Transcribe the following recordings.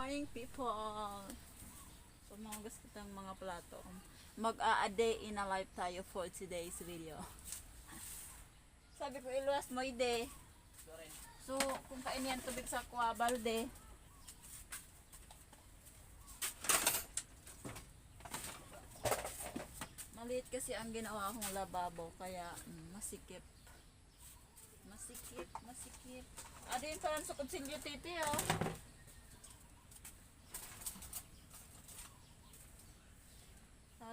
morning people! So mga gusto kitang mga plato. Mag-a day in a life tayo for today's video. Sabi ko iluwas mo ide. So kung kainian tubig sa kwa balde. Maliit kasi ang ginawa kong lababo kaya mm, masikip. Masikip, masikip. Ano yun parang sa kutsilyo titi oh.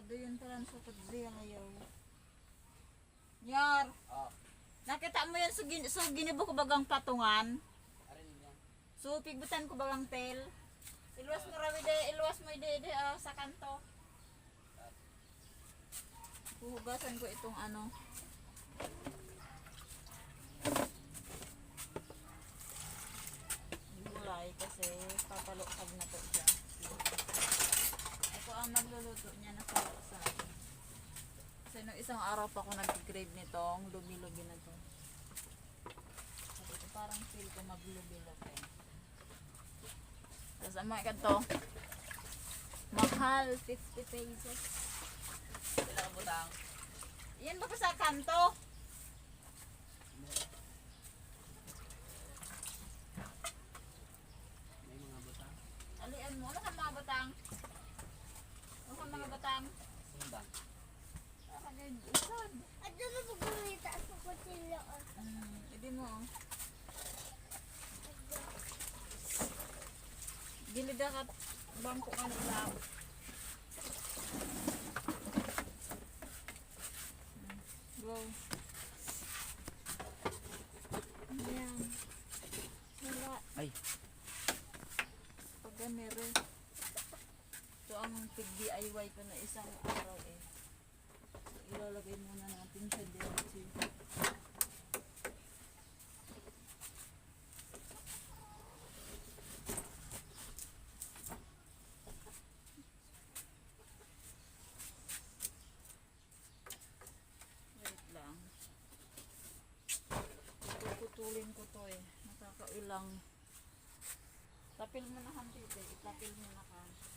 Yun parang sa kutsilyo ngayon. Nyar, Oh, nakita mo yan sa, gin sa ginibo ko bagang patungan? So, pigbutan ko bagang tel. Iluwas mo rawi de, iluwas mo ide de ah, sa kanto. Huhugasan ko itong ano. Gulay kasi papalokag na to siya. Ako ang magluluto niya na sa sa Kasi nung isang araw pa ako nag-grade nitong lubi-lubi na to. Sabi ko parang feel ko maglubi-lubi. Tapos ang mga kanto, mahal, 50 pesos. Sila ang butang. Yan ba sa kanto? May mga butang. Alian mo, ano ka mga batang? Ano Sundang. Nakagay, usad. At doon na pagkumita sa kutsilyo. Hmm, hindi mo. Gilid ka bangko ka ng lab. Hmm, Go. Ayan. Wala. Ay, Pag ganere. Ang pig-DIY ko na isang araw eh. So, ilalagay muna natin. Wait lang. Puputulin ko to eh. Nakakailang Tapil mo na han tite, itapil mo na ka.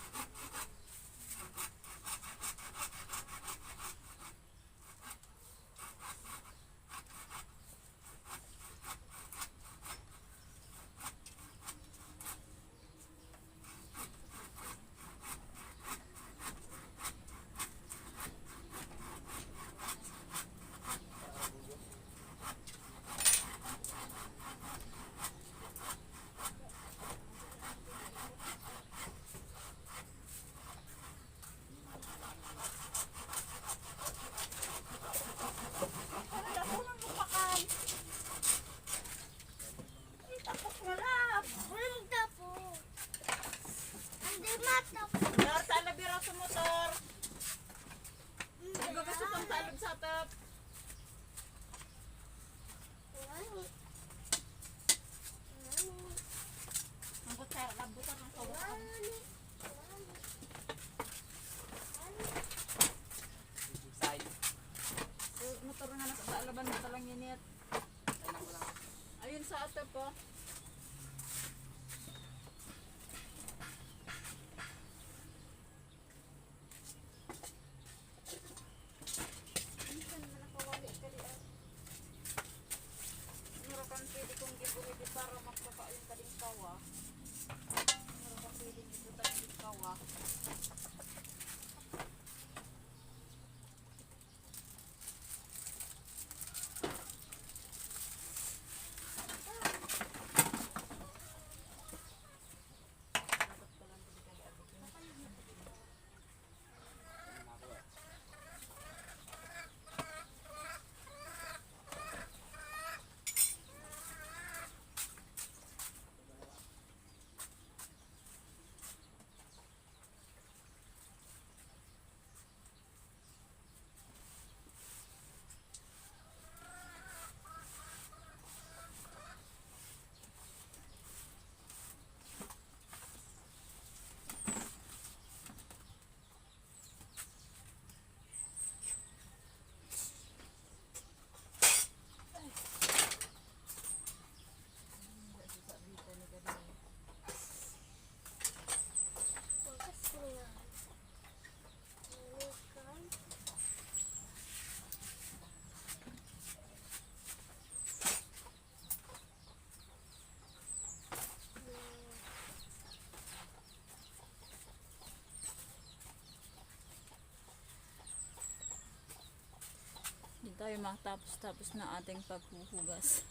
tayo matapos-tapos na ating paghuhugas.